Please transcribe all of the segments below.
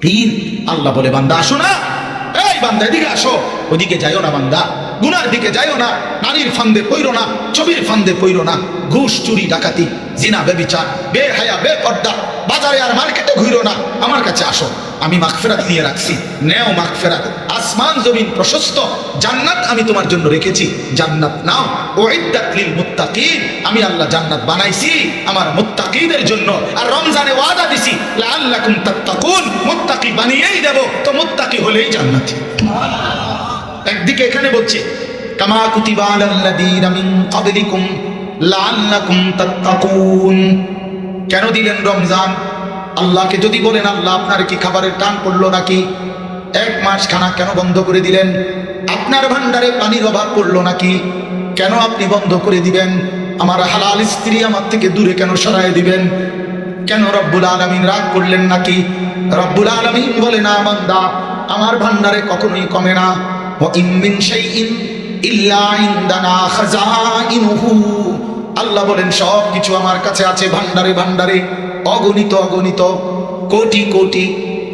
পীর আল্লাহ বলে বান্দা আসো না। এই বান্দা এদিকে আসো। ওদিকে যাইও না বান্দা। গুনার দিকে যাইও না, নারীর ফান্দে পইরো না, ছবির ফান্দে পইরো না, ঘুষ, চুরি, ডাকাতি, জিনা, বেবিচার বে হায়া বে পর্দা বাজারে আর মার্কেটে ঘুরো না। আমার কাছে আসো, আমি মাগফেরাত নিয়ে রাখছি। নেও মাগফেরাত। আসমান জমিন প্রশস্ত, জান্নাত আমি তোমার জন্য রেখেছি। জান্নাত নাও। ওইদাত লিল মুত্তাকিন। আমি আল্লাহ জান্নাত বানাইছি, আমার মুত্তাকিদের জন্য। আর রমজানে ওয়াদা দিছি, লাআল্লাকুম তাত্তাকুন। মুত্তাকি বানিয়েই দেব, তো মুত্তাকি হলেই জান্নাতি। একদিকে এখানে বলছে কেন দিলেন রমজান? আল্লাহকে যদি বলেন, আল্লাহ আপনার কি খাবারের টান পড়ল নাকি? এক মাস খানা কেন বন্ধ করে দিলেন? আপনার ভান্ডারে পানির অভাব পড়ল নাকি? কেন আপনি বন্ধ করে দিবেন? আমার হালাল স্ত্রী আমার থেকে দূরে কেন সরায় দিবেন? কেন রব্বুল আলমিন রাগ করলেন নাকি? রব্বুল আলমিন বলে, না বান্দা, আমার ভান্ডারে কখনোই কমে না। ইমিন সেই ইন ইল্লা ইন্দানা খাজাইনুহু আল্লাহ বলেন সব কিছু আমার কাছে আছে ভান্ডারে ভান্ডারে অগণিত অগণিত, কোটি কোটি।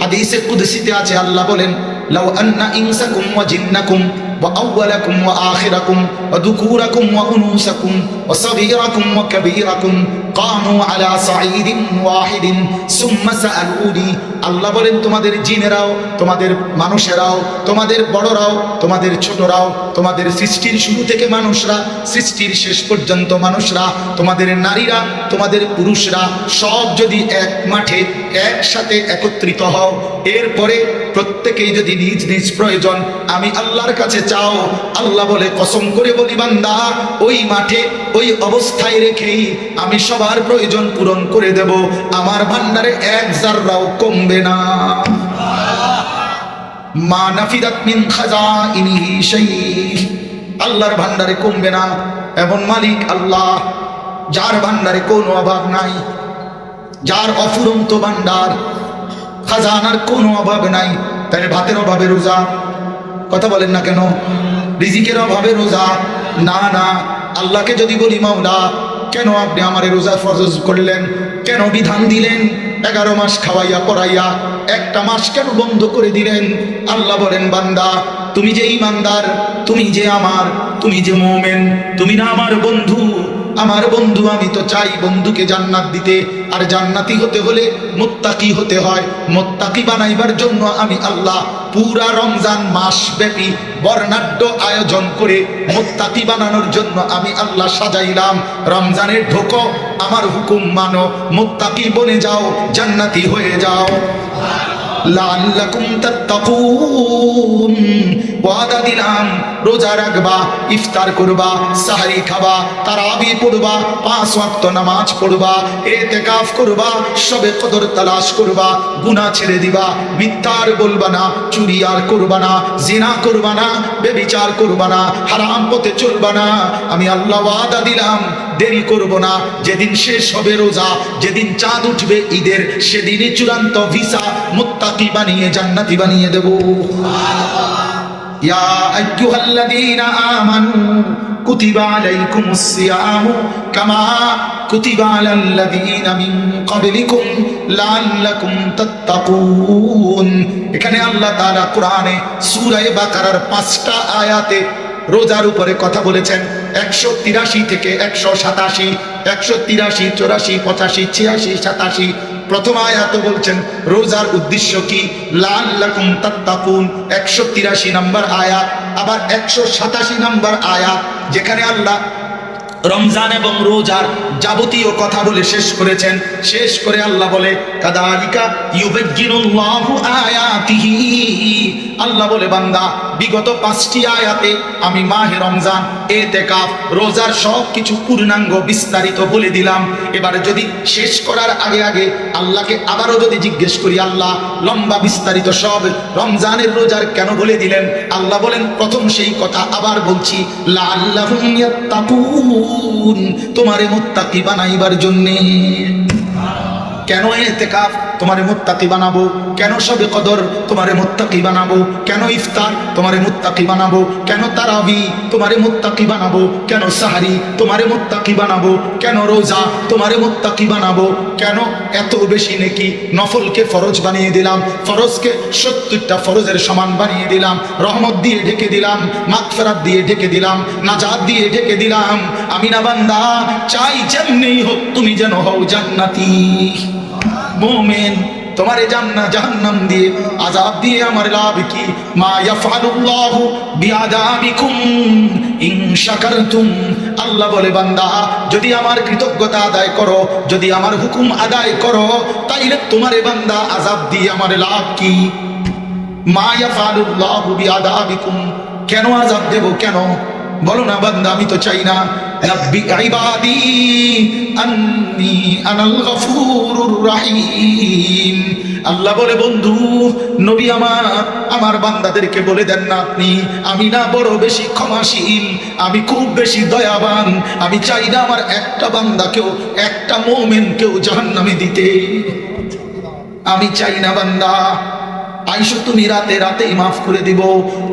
হাদিসে কুদসিতে আছে, আল্লাহ বলেন, লাউ আন্না ইনসাকুম ওয়া জিন্নাকুম وأولكم وآخركم وذكوركم وأنوسكم وصغيركم وكبيركم قاموا على صعيد واحد ثم سألوني আল্লাহ বলেন তোমাদের জিনেরাও তোমাদের মানুষেরাও তোমাদের বড়রাও তোমাদের ছোটরাও তোমাদের সৃষ্টির শুরু থেকে মানুষরা সৃষ্টির শেষ পর্যন্ত মানুষরা তোমাদের নারীরা তোমাদের পুরুষরা সব যদি এক মাঠে একসাথে একত্রিত হও এরপরে প্রত্যেকেই যদি নিজ নিজ প্রয়োজন আমি আল্লাহর কাছে চাও আল্লাহ বলে, কসম করে বলি, বান্দা, ওই মাঠে, ওই অবস্থায় রেখেই আমি সবার প্রয়োজন পূরণ করে দেব। আমার ভান্ডারে এক জাররাও কমবে না। মা নাফিদাত মিন খাজাইনিহি শাই আল্লাহর ভান্ডারে কমবে না। এমন মালিক আল্লাহ, যার ভান্ডারে কোনো অভাব নাই। যার অফুরন্ত ভান্ডার, খাজানার কোনো অভাব নাই। তাহলে ভাতের অভাবে রোজা কথা বলেন না কেন? রিজিকের অভাবে রোজা? না না। আল্লাহকে যদি বলি, মাওলা, কেন আপনি আমার রোজা ফরজ করলেন? কেন বিধান দিলেন? এগারো মাস খাওয়াইয়া, পড়াইয়া, একটা মাস কেন বন্ধ করে দিলেন? আল্লাহ বলেন, বান্দা, তুমি যে ইমানদার, তুমি যে আমার, তুমি যে মোমেন, তুমি না আমার বন্ধু আমার বন্ধু, আমি তো চাই বন্ধুকে জান্নাত দিতে। আর জান্নাতি হতে হলে মোত্তাকি হতে হয়। মোত্তাকি বানাইবার জন্য আমি আল্লাহ পুরা রমজান মাস ব্যাপী বর্ণাঢ্য আয়োজন করে মোত্তাকি বানানোর জন্য আমি আল্লাহ সাজাইলাম। রমজানের ঢোকো, আমার হুকুম মানো, মোত্তাকি বনে যাও, জান্নাতি হয়ে যাও। লাল্লাকুম তাত্তাকুন। ওয়াদা দিলাম, রোজা রাখবা, ইফতার করবা, সাহারি খাবা, তারাবি পড়বা, পাঁচ ওয়াক্ত নামাজ পড়বা, এতেকাফ করবা, সবে কদর তালাশ করবা, গুনাহ ছেড়ে দিবা, মিথ্যার বলবা না, চুরি আর করবা না, জিনা করবা না, বেবিচার করবা না হারাম পথে চলবা না। আমি আল্লাহ ওয়াদা দিলাম দেরি করব না। যেদিন শেষ হবে রোজা, যেদিন চাঁদ উঠবে ঈদের, সেদিনই চূড়ান্ত ভিসা মুত্তাকি বানিয়ে, জান্নাতি বানিয়ে দেব। এখানে আল্লাহ তাআলা কোরআনে সূরা বাকারার পাঁচটা আয়াতে রোজার উপরে কথা বলেছেন। একশো তিরাশি থেকে একশো সাতাশি, একশো তিরাশি, চৌরাশি, পঁচাশি, ছিয়াশি, সাতাশি। প্রথম আয়াত বলছেন, রোজার উদ্দেশ্য কি? লাল লাকুম তাত্তাকুন, একশো তিরাশি নম্বর আয়াত, আবার একশো সাতাশি নম্বর আয়াত, যেখানে আল্লাহ রমজান এবং রোজার যাবতীয় কথা বলে শেষ করেছেন। শেষ করে আল্লাহ বলে, কাদালিকা ইউবাজ্জিনুল্লাহু আয়াতিহি। আল্লাহ বলে, বান্দা বিগত পাঁচটি আয়াতে আমি মাহে রমজান এ এতেকাফ, রোজার সব কিছু পূর্ণাঙ্গ বিস্তারিত বলে দিলাম। এবারে যদি শেষ করার আগে আগে আল্লাহকে আবারও যদি জিজ্ঞেস করি, আল্লাহ লম্বা বিস্তারিত সব রমজানের রোজার কেন বলে দিলেন? আল্লাহ বলেন, প্রথম সেই কথা আবার বলছি তোমারে মুত্তাকি বানাইবার জন্যে। কেন এতেকাফ? তোমারে মুত্তাকি বানাবো? কেন সবে কদর তোমারে মুত্তাকি বানাবো? কেন ইফতার তোমারে মুত্তাকি বানাবো? কেন তারাবি তোমারে মুত্তাকি বানাবো? কেন সাহারি তোমারে মুত্তাকি বানাবো? কেন রোজা তোমারে মুত্তাকি বানাবো? কেন এত বেশি নেকি নফলকে ফরজ বানিয়ে দিলাম? ফরজকে সত্তরটা ফরজের সমান বানিয়ে দিলাম। রহমত দিয়ে ঢেকে দিলাম। মাগফেরাত দিয়ে ঢেকে দিলাম। নাজাত দিয়ে ঢেকে দিলাম। আমি না বান্দা, চাই যেমনি হোক তুমি যেন হও জান্নাতি। জান্না জাহান্নাম দিয়ে দিয়ে আমার লাভ কি? মা বিআযাবিকুম ইন শাকারতুম। আল্লাহ বলে, বান্দা, যদি আমার কৃতজ্ঞতা আদায় করো, যদি আমার হুকুম আদায় করো, তাইলে তোমারে বান্দা আজাব দিয়ে আমার লাভ কি? মা ইয়াফআলুল্লাহু বিআযাবিকুম। কেন আজাব দেব? কেন? বলো না বান্দা, আমি তো চাই না। ইবাদি আন্নি আনাল গফুরুর আল্লাহ বলে, বন্ধু, নবী আমার আমার বান্দাদেরকে বলে দেন না আপনি, আমি না বড় বেশি ক্ষমাশীল, আমি খুব বেশি দয়াবান, আমি চাই না আমার একটা বান্দাকেও, একটা মোমেনকেও জাহান্নামে দিতে। আমি চাই না বান্দা আইসো তুমি রাতে রাতেই মাফ করে দিব।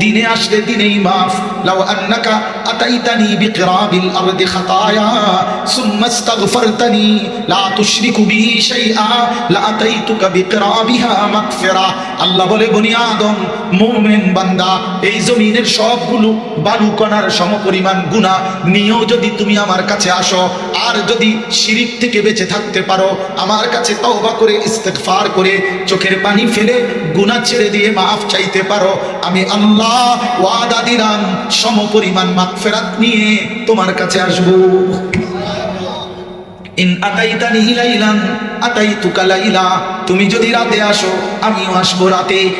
দিনে আসলে দিনেই মাফ লাও আন্নাকা আতাইতানি বিকরাবিল আরদি খাতায়া, সুম্মা ইস্তাগফারতানি, লা তুশরিকু বি শাইআ, লা আতাইতুকা বিকরাবিহা মাগফিরা। আল্লাহ বলে, বনি আদম মুমিন বান্দা, এই জমিনের সবগুলো বালু কণার সমপরিমাণ গুনাহ নিয়েও যদি তুমি আমার কাছে আসো, আর যদি শিরিক থেকে বেঁচে থাকতে পারো, আমার কাছে তওবা করে, ইস্তেগফার করে, চোখের পানি ফেলে গুনাহ ছেড়ে দিয়ে মাফ চাইতে পারো, আমি আল্লাহ ওয়াদা দিলাম, সমপরিমাণ মাগফিরাত নিয়ে তোমার কাছে আসব। ইন তুমি যদি রাতে আসো, আমিও আসব রাতে।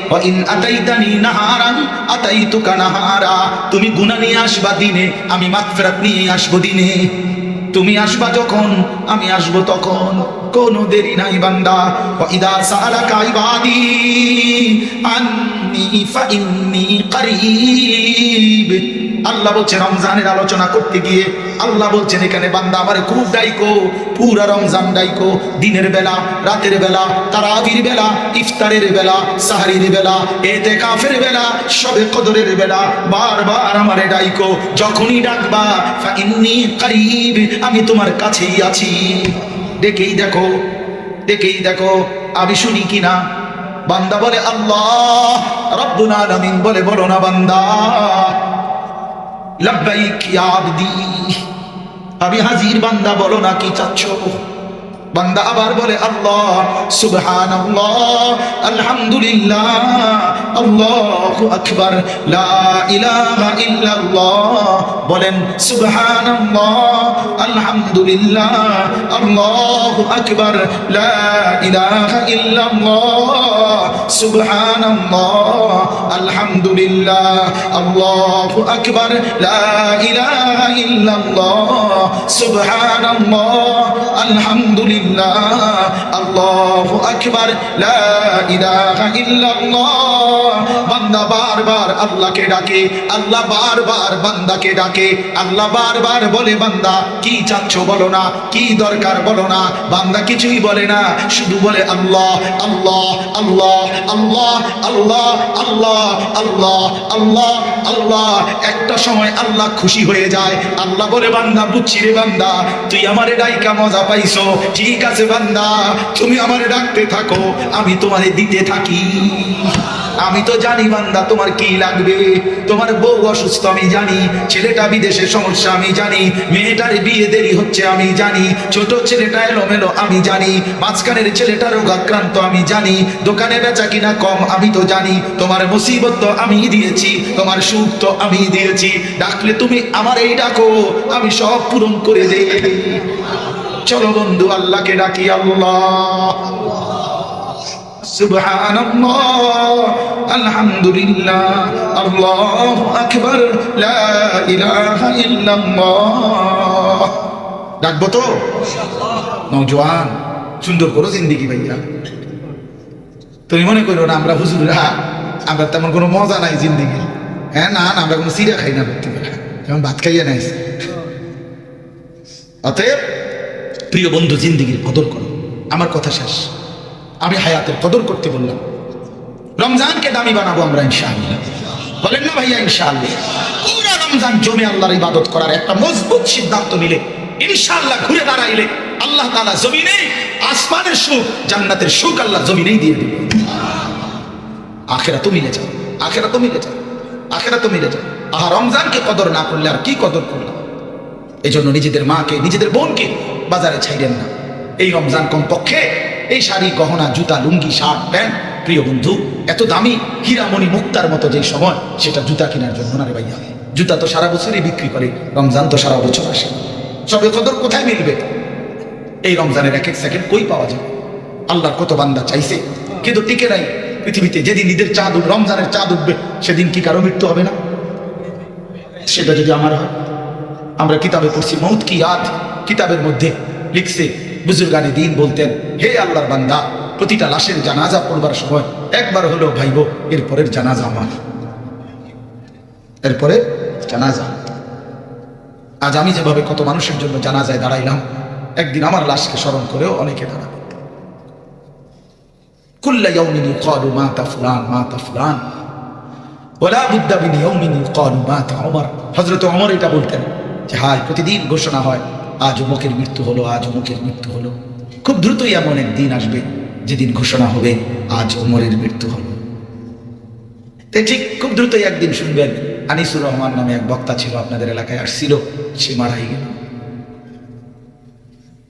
তুমি গুনাহ নিয়ে আসবা দিনে, আমি মাগফিরাত নিয়ে আসব দিনে। তুমি আসবা যখন, আমি আসব তখন। কোনো দেরি নাই বান্দা। ইদা সালাকা ইবাদি, আন্নি ফাইন্নি করিব। আল্লাহ বলছে, রমজানের আলোচনা করতে গিয়ে আল্লাহ বলছেন, এখানে বান্দা আমার খুব ডাইকো, পুরা রমজান ডাইকো, দিনের বেলা, রাতের বেলা, তারাবির বেলা, ইফতারের বেলা, সাহারির বেলা, এতে কাফের বেলা, সবে কদরের বেলা, বারবার আমারে ডাইকো, যখনই ডাকবা, ফাইন্নি করিব, আমি তোমার কাছেই আছি। ডেকেই দেখো ডেকেই দেখো, আমি শুনি কিনা? বান্দা বলে, আল্লাহ, রব্বুল আলামিন বলে, বলো না বান্দা। আমি হাজির বান্দা, বলো না কি চাচ্ছ? বান্দা আবার বলে, আল্লাহ, সুবহানাল্লাহ, আলহামদুলিল্লাহ বলেন, সুবহানাল্লাহ, আলহামদুলিল্লাহ, আল্লাহু আকবার ইল্লাল্লাহ। সুবহানাল্লাহ, আলহামদুলিল্লাহ, আল্লাহু আকবার, লা ইলাহা ইল্লাল্লাহ, সুবহানাল্লাহ, আলহামদুলিল্লাহ, আল্লাহু আকবার, লা ইলাহা ইল্লাল্লাহ। বান্দা বারবার আল্লাহকে ডাকে, আল্লাহ বারবার বান্দাকে ডাকে, আল্লাহ বারবার বলে, বান্দা, কি চাচ্ছ বলো না, কি দরকার বলো না, বান্দা কিছুই বলে না, শুধু বলে, আল্লাহ আল্লাহ আল্লাহ আল্লাহ আল্লাহ আল্লাহ আল্লাহ আল্লাহ আল্লাহ। একটা সময় আল্লাহ খুশি হয়ে যায়। আল্লাহ বলে, বান্দা, বুঝছি রে বান্দা, তুই আমার ডাইকা মজা পাইছো। ঠিক আছে বান্দা, তুমি আমারে ডাকতে থাকো, আমি তোমারে দিতে থাকি। আমি তো জানি বান্দা, তোমার কি লাগবে? তোমার বউ অসুস্থ, আমি জানি। ছেলেটা বিদেশে, সমস্যা, আমি জানি। মেয়েটার বিয়ে দেরি হচ্ছে, আমি জানি। ছোট ছেলেটা এলোমেলো, আমি জানি। মাঝখানের ছেলেটা রোগাক্রান্ত আমি জানি। দোকানে বেচা কিনা কম, আমি তো জানি। তোমার মুসিবত তো আমি দিয়েছি, তোমার সুখ তো আমি দিয়েছি। ডাকলে তুমি আমার এই ডাকো, আমি সব পূরণ করে দেই। চলো বন্ধু, আল্লাহকে ডাকি, আল্লাহ। সুবহানাল্লাহ, আলহামদুলিল্লাহ, আল্লাহু আকবার, লা ইলাহা ইল্লাল্লাহ। ডাকবো তো? নওজোয়ান, সুন্দর করো জিন্দিগি ভাইয়া। তুমি মনে করো না আমরা হুজুরা হ্যাঁ, আমরা তেমন কোনো মজা নাই জিন্দিগি হ্যাঁ না না, আমরা কোনো সিরা খাই না রাত্রিবেলা হ্যাঁ, যেমন ভাত খাইয়া নাই অতএব, প্রিয় বন্ধু, জিন্দিগির কদর করো, আমার কথা শেষ। আমি হায়াতের কদর করতে বললাম। রমজানকে দামি বানাবো আমরা, ইনশাআল্লাহ। বলেন না ভাইয়া, ইনশাআল্লাহ। পুরো রমজান জমে আল্লাহর ইবাদত করার একটা মজবুত সিদ্ধান্ত নিলে, ইনশাআল্লাহ ঘুরে দাঁড়াইলে আল্লাহ তাআলা জমিনে আসমানের সুখ, জান্নাতের সুখ আল্লাহ জমিনেই দিয়ে দিবে। আখেরা তো মিলে যাও আখেরা তো মিলে যাও আখেরা তো মিলে যাও আহা, রমজানকে কদর না করলে আর কি কদর করলাম? এই জন্য নিজেদের মাকে, নিজেদের বোনকে বাজারে ছাইলেন না। এই রমজান কমপক্ষে এই শাড়ি, গহনা, জুতা, লুঙ্গি, শার্ট, প্যান্ট, প্রিয় বন্ধু, এত দামি, হীরামণি মুক্তার মতো যে সময়, সেটা জুতা কেনার জন্য না রে ভাইয়া। জুতা তো সারা বছরই বিক্রি করে, রমজান তো সারা বছর আসে। সবে কদর কোথায় মিলবে? এই রমজানের এক এক সেকেন্ড কই পাওয়া যাবে আল্লাহর কত বান্দা চাইছে, কিন্তু টিকে নাই। পৃথিবীতে যেদিন ঈদের চাঁদ উঠবে রমজানের চাঁদ উঠবে, সেদিন কি কারও মৃত্যু হবে না? সেটা যদি আমার হয়, আমরা কিতাবে পড়ছি মৌত কি ইয়াদ কিতাবের মধ্যে লিখছে বুজুর্গানি দিন বলতেন, হে আল্লাহর বান্দা, প্রতিটা লাশের জানাজা পড়বার সময় একবার হলো ভাইব, এরপরের জানাজা আমার। এরপরে জানাজা। আজ আমি যেভাবে কত মানুষের জন্য জানাজায় দাঁড়াইলাম, একদিন আমার লাশকে স্মরণ করেও অনেকে দাঁড়াবে। কুল্লা ইয়াউমিন ইউকালু মাতা এটা বলতেন যে, হায়, প্রতিদিন ঘোষণা হয় আজ অমুকের মৃত্যু হলো, আজ অমুকের মৃত্যু হলো। খুব দ্রুতই এমন এক দিন আসবে, যেদিন ঘোষণা হবে, আজ ওমরের মৃত্যু হলো। তো ঠিক খুব দ্রুতই একদিন শুনবেন, আনিসুর রহমান নামে এক বক্তা ছিল আপনাদের এলাকায়, আসছিল, সে মারাই গেল।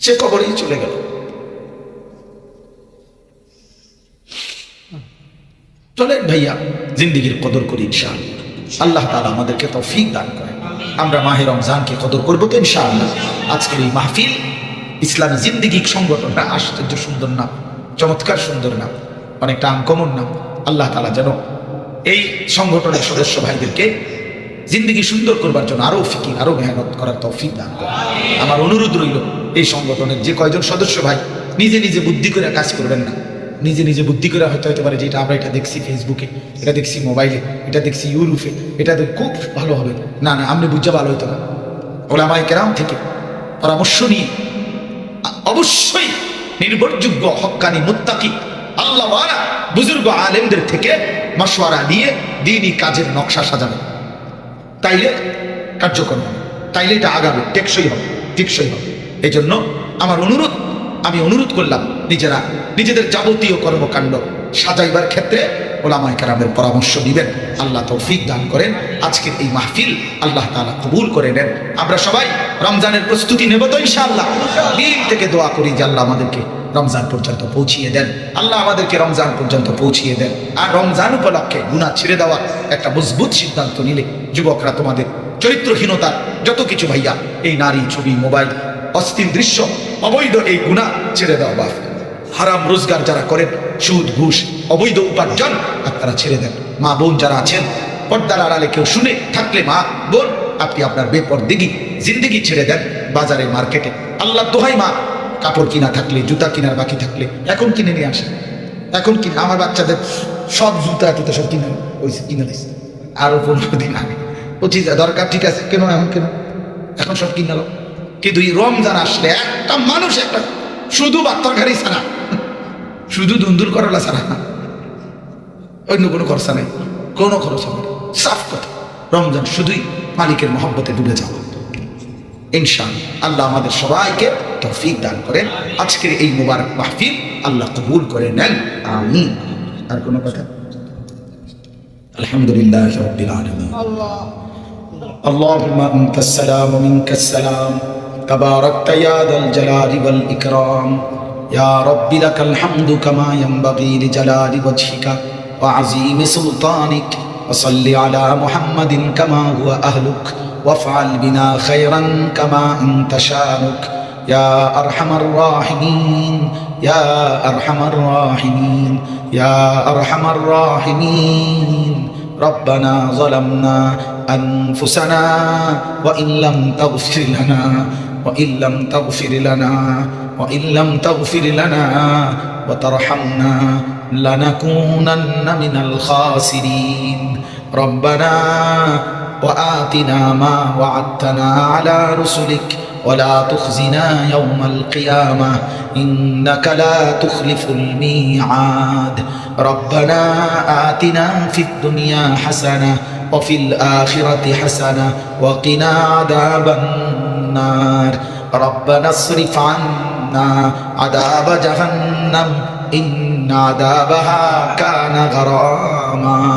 সে কবরেই চলে গেল। চলেন ভাইয়া, জিন্দিগির কদর করি ইনশাআল্লাহ। আল্লাহ তাআলা আমাদেরকে তৌফিক দান করে আমরা মাহে রমজানকে কদর করব তো ইনশাআল্লাহ। আজকের এই মাহফিল ইসলামী জিন্দিগি সংগঠনটা আশ্চর্য সুন্দর নাম চমৎকার সুন্দর নাম অনেকটা আনকমন নাম আল্লাহ তাআলা যেন এই সংগঠনের সদস্য ভাইদেরকে জিন্দিগি সুন্দর করবার জন্য আরও ফিকির, আরও মেহনত করার তৌফিক দান আমার অনুরোধ রইল, এই সংগঠনের যে কয়জন সদস্য ভাই নিজে নিজে বুদ্ধি করে কাজ করবেন না। নিজে নিজে বুদ্ধি করে হয়তো হতে পারে যে এটা আমরা এটা দেখছি ফেসবুকে এটা দেখছি মোবাইলে এটা দেখছি ইউরোপে এটা দেখ খুব ভালো হবে। না না আপনি বুঝতে ভালো হতো না। ওলামাই কেরাম থেকে পরামর্শ নিয়ে অবশ্যই নির্ভরযোগ্য, হক্কানি মুত্তাকি, আল্লাহ বুজুর্গ আলেমদের থেকে মশওয়ারা নিয়ে দিনই কাজের নকশা সাজাবে। তাইলে কার্যকর হবে। তাইলে এটা আগাবে, টেকসই হবে টেকসই হবে। এই জন্য আমার অনুরোধ, আমি অনুরোধ করলাম নিজেরা নিজেদের যাবতীয় কর্মকাণ্ড সাজাইবার ক্ষেত্রে ওলামায় কারামের পরামর্শ দিবেন আল্লাহ তৌফিক দান করেন। আজকের এই মাহফিল আল্লাহ তাআলা কবুল করে নেন। আমরা সবাই রমজানের প্রস্তুতি নেব তো ইনশাআল্লাহ। দিন থেকে দোয়া করি যে আল্লাহ আমাদেরকে রমজান পর্যন্ত পৌঁছিয়ে দেন। আল্লাহ আমাদেরকে রমজান পর্যন্ত পৌঁছিয়ে দেন। আর রমজান উপলক্ষে গুনাহ ছেড়ে দেওয়ার একটা মজবুত সিদ্ধান্ত নিলে যুবকরা তোমাদের চরিত্রহীনতার যত কিছু ভাইয়া, এই নারী, ছবি, মোবাইল, অস্থির দৃশ্য, অবৈধ এই গুণা ছেড়ে দেওয়া বাপ হারাম রোজগার যারা করেন, সুদ, ঘুষ, অবৈধ উপার্জন, আপনারা ছেড়ে দেন। মা, বোন যারা আছেন, পর্দার আড়ালে কেউ শুনে থাকলে, মা, বোন, আপনি আপনার বেপর বেপরদিগি জিন্দিগি ছেড়ে দেন বাজারে, মার্কেটে। আল্লাহ দোহাই, মা, কাপড় কিনা থাকলে, জুতা কেনার বাকি থাকলে, এখন কিনে নিয়ে আসেন। এখন কিনে, আমার বাচ্চাদের সব জুতা, টুতা সব কিনে ওই কিনে দিচ্ছে আরও পনেরো দিন আগে। পঁচিশ দরকার, ঠিক আছে, কেন, এখন কেন? এখন সব কিনে নাও। কিন্তু এই রমজান আসলে একটা মানুষ, একটা শুধু বাত্তরঘারি ছাড়া শুধু দুন্দুর করলা ছাড়া অন্য কোনো খরচা নেই কোনো খরচ হবে না সাফ কথা রমজান শুধুই মালিকের মহব্বতে ডুবে যাওয়া ইনশান আল্লাহ আমাদের সবাইকে তৌফিক দান করেন আজকের এই মুবারক মাহফিল আল্লাহ কবুল করে নেন আমিন আর কোনো কথা আলহামদুলিল্লাহ রব্বিল আলামিন اللهم انت السلام ومنك السلام تباركت يا ذا الجلال والاكرام يا رب لك الحمد كما ينبغي لجلال وجهك وعظيم سلطانك وصل على محمد كما هو أهلك وافعل بنا خيرا كما أنت شانك. يا أرحم الراحمين يا أرحم الراحمين يا أرحم الراحمين. ربنا ظلمنا أنفسنا وإن لم تغفر لنا وإن لم تغفر لنا وإن لم تغفر لنا وترحمنا لنكونن من الخاسرين. ربنا وآتنا ما وعدتنا على رسلك ولا تخزنا يوم القيامة إنك لا تخلف الميعاد. ربنا آتنا في الدنيا حسنة وفي الآخرة حسنة وقنا عذاب النار ربنا اصرف عنا عذاب جهنم إن عذابها كان غراما